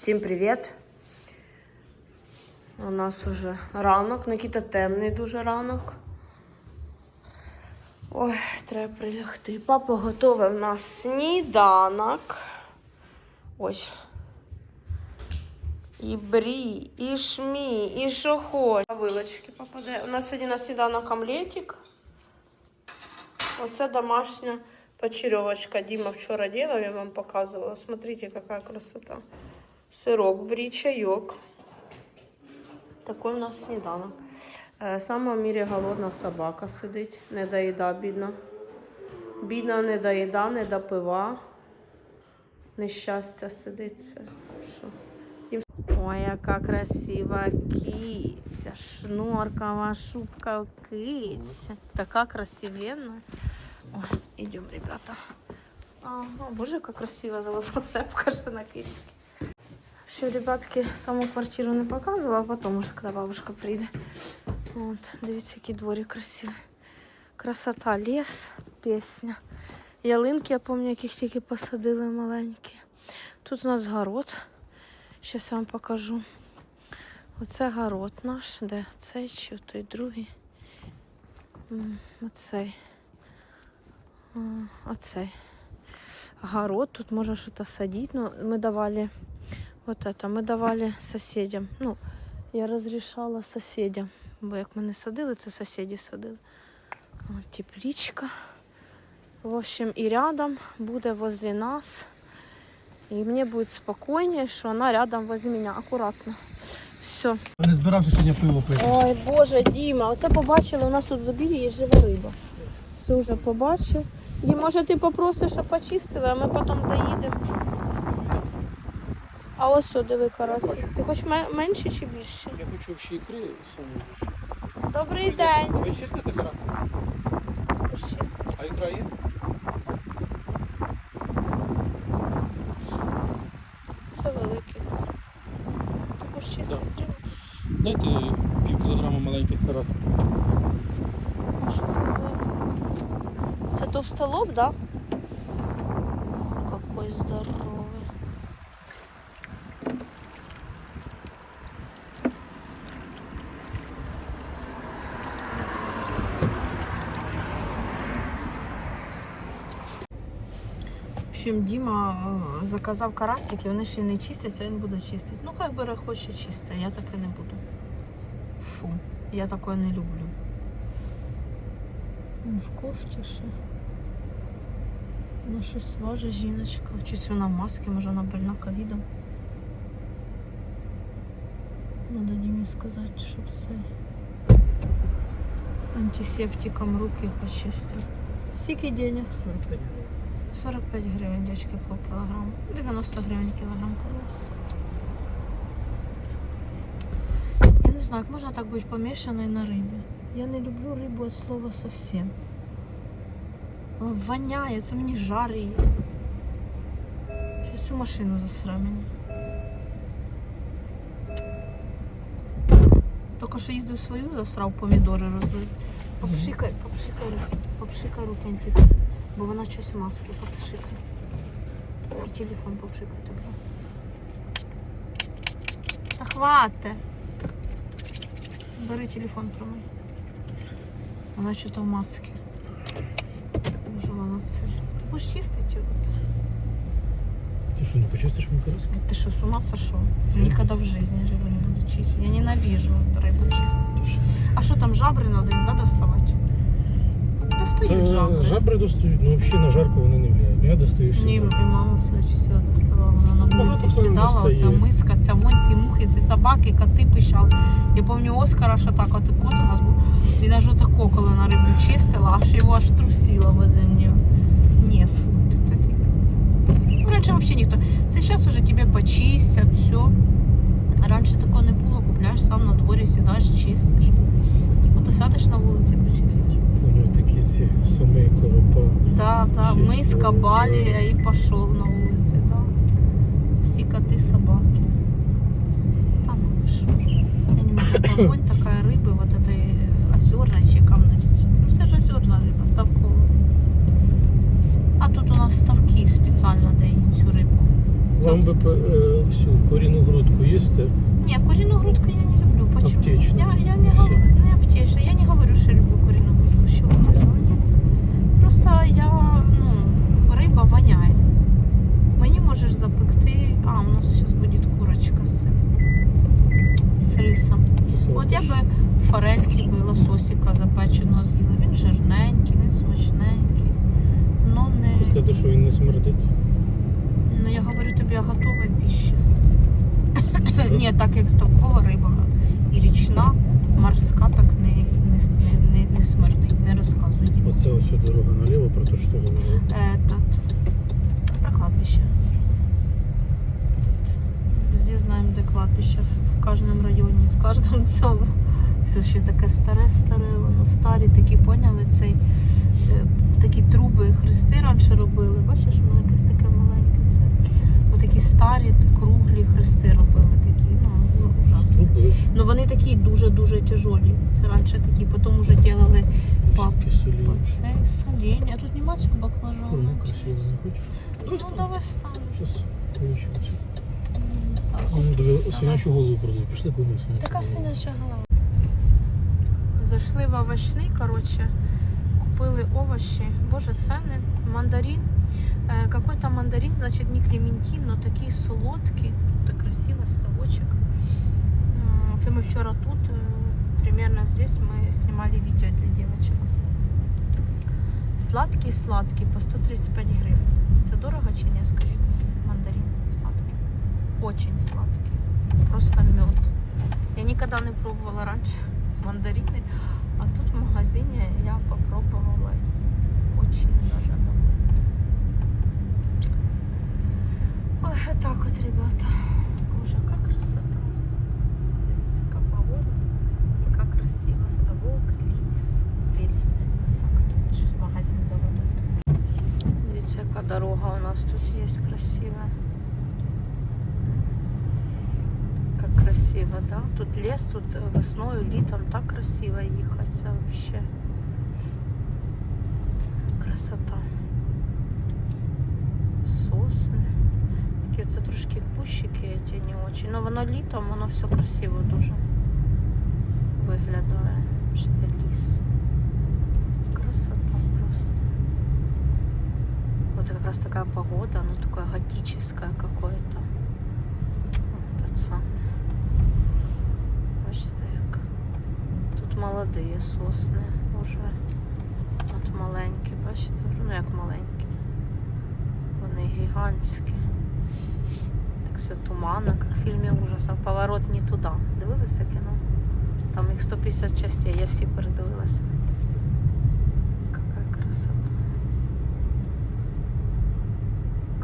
Всім привіт! У нас уже ранок, Никіта темний дуже ранок. Ой, треба прилягти. Папа готовий у нас сніданок. Ось. І брі, і шмі, і що хоч. Вилочки попаде. У нас сьогодні на сніданок омлетик. Оце домашня почеревочка. Дима вчора делал, я вам показывала. Смотрите, какая красота. Сырок, бри, чайок. Такой у нас сніданок. Е, Сама в мірі голодна собака сидить, не доїда, бідна. Бідна не доїда, не допива. Нещастя сидить. Це. Ой, яка красива киця. Шнуркова шубка киця. Така красивенна. Ой, идем, ребята. А, о, боже, как красиво золота цепка же на кицьке. Все, ребятки, саму квартиру не показывала, а потом уже, когда бабушка прийде. От, дивіться, який дворик красивий. Красота, ліс, пісня. Ялинки, я пам'ятаю, яких тільки посадили маленькі. Тут у нас город. Зараз я вам покажу. Оце город наш, де цей чи той другий. Оцей. Оцей. Огород, тут можно что-то садить. Но мы давали вот это, мы давали соседям. Ну, я разрешала соседям. Бо як ми не садили, це сусіди садили. От, тепличка. В общем, і рядом буде возле нас. І мені буде спокійніше, що вона рядом возле мене. Акуратно. Все. Не збирався сьогодні пиво пити. Ой, Боже, Діма, оце побачили, у нас тут в забірі є жива риба. Все вже побачив. Дім, може ти попросиш, щоб почистили, а ми потім доїдемо. А ось що, диви, карасик. Ти хочеш ме- менше чи більше? Я хочу ще ікри суму. Добрий день. Ви чистите караса? А ікра є? Це великий. Ти хочеш чистити треба? Дайте пів кілограма маленьких карасиків. А що це за... Це товстолоб, да? Какой здоровий. Общем, Діма е, заказав карасики, вони ще не чистяться, він буде чистити. Ну, хай бере хоче чисте, я таке не буду. Фу, я такое не люблю. Він в кофті ще. Вона щось важить жіночка. Чись вона в масці, може вона больна ковідом. Надо Дімі сказати, щоб це антисептиком руки почистив. Скільки денег? 45 45 гривень, дівчатки, пол кілограма. 90 гривень кілограм колос. Я не знаю, як можна так бути помішаною на рибі. Я не люблю рибу від слова совсем. Вона воняє, це мені жар її. Щас цю машину засре мені. Тільки що їздив свою, засрав помідори розлив. Попшикай, попшикай руки, попшикай руки. Бо вона щось в маски попшикає. І телефон попшикайте, бля. Та хвате. Бери телефон промий. Вона що то в масці. Може вона це. Будеш чистити його це? Ти що, не почистиш мені карасик? Ты что, с ума сошел? Никогда в жизни рыбу не буду чистить. Я ненавижу рыбу чистить. А что там, жабры надо им, да, доставать? Достают жабры. жабри достають, ну взагалі на жарку вони не влияють. Ну, Я достаю всі. Ні, і мама це чистила доставала. Вона на Багато вулиці хто сідала, достає. оця миска, ця вон ці мухи, ці собаки, коти пищали. Я пам'ятаю Оскара, що так, от кот у нас був. Він аж отако, коли на рибу чистила, аж його аж трусило возле нього. Ні, фу, ти, ти, ти. Ну, раніше взагалі ніхто. Це зараз уже тебе почистять, все. Раніше такого не було, купляєш сам на дворі, сідаєш, чистиш. От сядеш на вулиці, почистиш. Вони такі ці самі коропа. Да, да, Чисто. миска, балія і пішов на вулиці, да. Всі коти, собаки. Та ну ви що. Я не можу, огонь такая рыбы, вот этой озерной, чи камной. Ну, це ж озерна риба, ставкова. А тут у нас ставки спеціально дають цю рибу. Вам би е, всю корінну все. Ні, курину грудку я не люблю. Почему? Аптечну. Я, я не говорю, не аптечну. Я не говорю, що люблю Просто я, ну, риба воняє. Мені можеш запекти. А, у нас зараз буде курочка з цим. З рисом. От я би форельки би лососика запеченого з'їла. Він жирненький, він смачненький. Ну не. Ти сказати, що він не смердить. Ну я говорю тобі о готовій піші. Ні, так як ставкова риба і річна, морська так не, не, не, смердить, не розказують. Оце ось дорога наліво, про те, що ти говорив. Этот, про кладбище. Везде знаємо, де кладбище. В кожному районі, в кожному цьому. Все ще таке старе-старе, воно старі, такі поняли цей. е, Такі труби хрести раніше робили. Бачиш, воно якесь таке маленьке. Це. Отакі старі, круглі хрести робили, такі, ну, ужасно. Ну вони такі дуже-дуже тяжолі. Це раніше такі, потім вже робили по цей соління. А тут нема цього баклажану. Ну Давай поміщимося. Так, Ну, свинячу голову продаю. Пішли купимо свинячу Така свиняча голова. Зайшли в овочний, коротше, купили овощи. Боже, ціни. Мандарин. Е, какой-то мандарин, значит, не клементин, но такий солодкий. Так красиво, ставочек. Це ми вчора тут, е, примерно здесь мы снимали видео для девочек. Сладкий-сладкий, по 135 гривень. Це дорого чи ні, скажіть? Мандарин сладкий. Очень сладкий. Просто мед. Я никогда не пробовала раньше мандарины, а тут в магазине я попробовала. Очень даже. Ой, вот так вот, ребята. Боже, как красота. Дивіться, яка погода. Яка красиво. Ставок, ліс, прелесть. Так, тут щось магазин заводить. Дивіться, яка дорога у нас тут є красива. Как красиво, да? Тут лес, тут э, весною, літом так красиво їхати. Це вообще красота. Сосни. Такі це трошки кущики ті не очень. Ну воно літом, воно все красиво дуже виглядає. Що ліс. Красота просто. Вот как раз такая погода, ну такая готическая какое-то. Вот это самое. Бачите, як. Тут молоді сосни уже. От маленькі, бачите, ну як маленькі. Вони гігантські. Все туманно, як в фільмі ужасів. Поворот не туди. Дивилися кіно? Там їх 150 частей, я всі передивилася. Какая красота.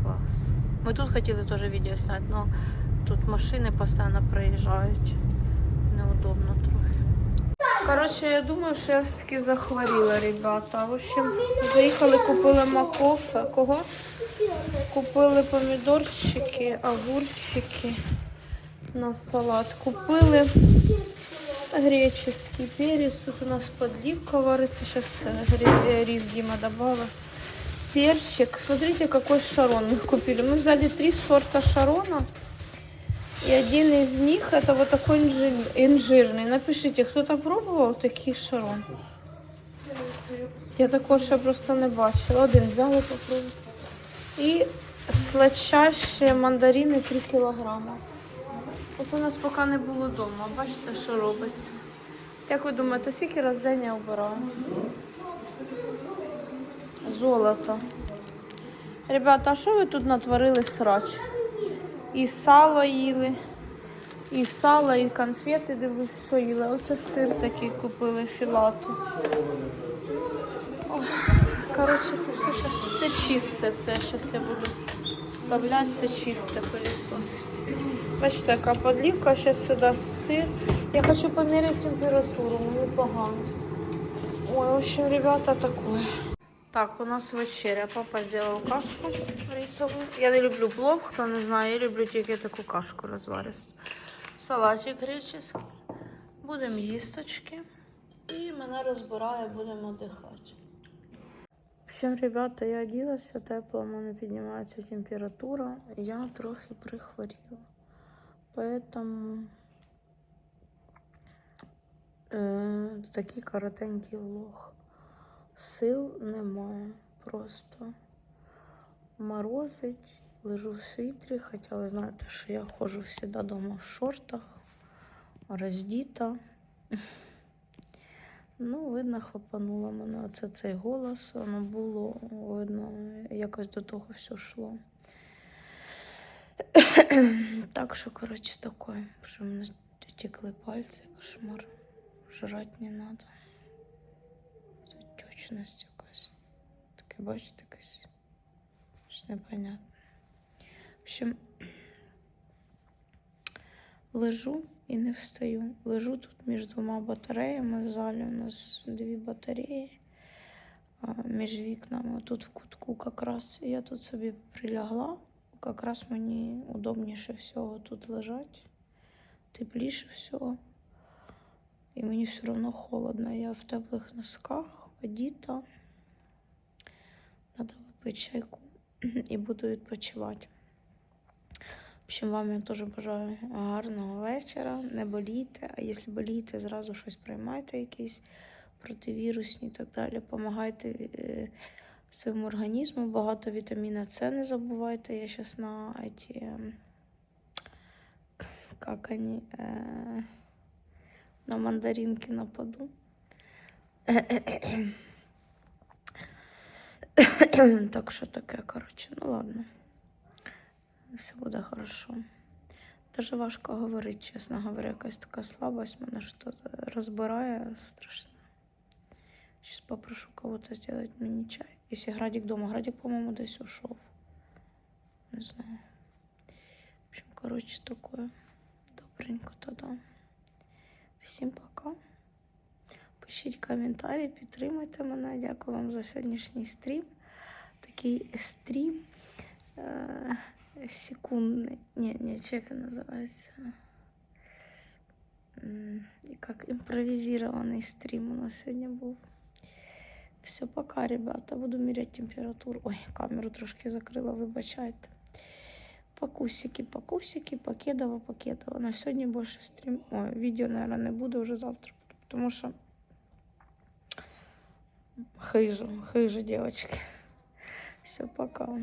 Клас. Ми тут хотіли теж відео зняти, але тут машини постійно проїжджають. Неудобно трохи. Коротше, я думаю, що я все-таки захворіла, ребята. В общем, заїхали, купили макофе. Кого? Купили помідорчики, огурчики на салат. Купили греческий перец. Тут у нас подливка варится. Сейчас рис Дима добавил. Перчик. Смотрите, какой шарон мы купили. Мы взяли три сорта шарона. И один из них это вот такой инжи- инжирный. Напишите, кто-то пробовал такий шарон? Я такого ще просто не бачила. Один взяли попробували. І сладчайші мандарини 3 кілограма. От у нас поки не було вдома. Бачите, що робиться. Як ви думаєте, скільки раз день я обираю? Золото. Ребята, а що ви тут натворили срач? І сало їли, і сало, і конфети, дивлюсь, все їли. Оце сир такий купили філату. Коротше, це все щас, це чисте, це зараз я буду вставляти, це чисте пилісос. Бачите, яка подлівка, зараз сюди сир. Я хочу поміряти температуру, мені погано. Ой, в общем, ребята, такое. Так, у нас вечеря. Папа зробив кашку рисову. Я не люблю плов, хто не знає, я люблю тільки таку кашку розваристу. Салатик греческий. Будемо їсточки. І мене розбирає, будемо віддихати. Всім, ребята, я оделася, тепло, у мене піднімається температура. Я трохи прихворіла. Поэтому е, такий коротенький влог. Сил немає. Просто морозить, лежу в світрі, хоча ви знаєте, що я ходжу завжди вдома в шортах, роздіта. Ну, видно, хапануло мене. Оце цей голос, воно було видно, якось до того все йшло. так що, коротше, таке, що мене текли пальці, кошмар. Жрать не надо. Затечность якась. Таке, бачите, якась. Щось непонятне. В общем, лежу і не встаю. Лежу тут між двома батареями. В залі у нас дві батареї. Між вікнами. Тут в кутку якраз я тут собі прилягла. Якраз мені удобніше всього тут лежати. Тепліше всього. І мені все одно холодно. Я в теплих носках, одіта. Надо випити чайку і буду відпочивати. Общем, вам я теж бажаю гарного вечора. Не болійте, а якщо болієте, зразу щось приймайте, якісь противірусні і так далі. Помагайте е, своєму організму. Багато вітаміна С не забувайте. Я зараз на эти, ем, как е, на мандаринки нападу. так що таке, коротше, ну ладно. Все буде хорошо. Дуже важко говорити, чесно говоря, якась така слабость мене що розбирає страшно. Сейчас попрошу кого-то сделать мені чай. Если Градик дома. Градик, по-моему, десь ушов. Не знаю. В общем, короче, такое. Добренько тоді. Всім пока. Пишіть коментарі, підтримуйте мене. Дякую вам за сьогоднішній стрім. Такий стрім е- секундний. Ні, не чек називається. М, Як імпровізований стрім у нас сьогодні був. Все, пока, ребята. Буду мерять температуру. Ой, камеру трошки закрила, вибачайте. Покусики, покусики, покедово, покедово. На сьогодні більше стрім. Ой, відео, наверное, не буде вже завтра, тому що хижу, хижу, девочки. Все, пока.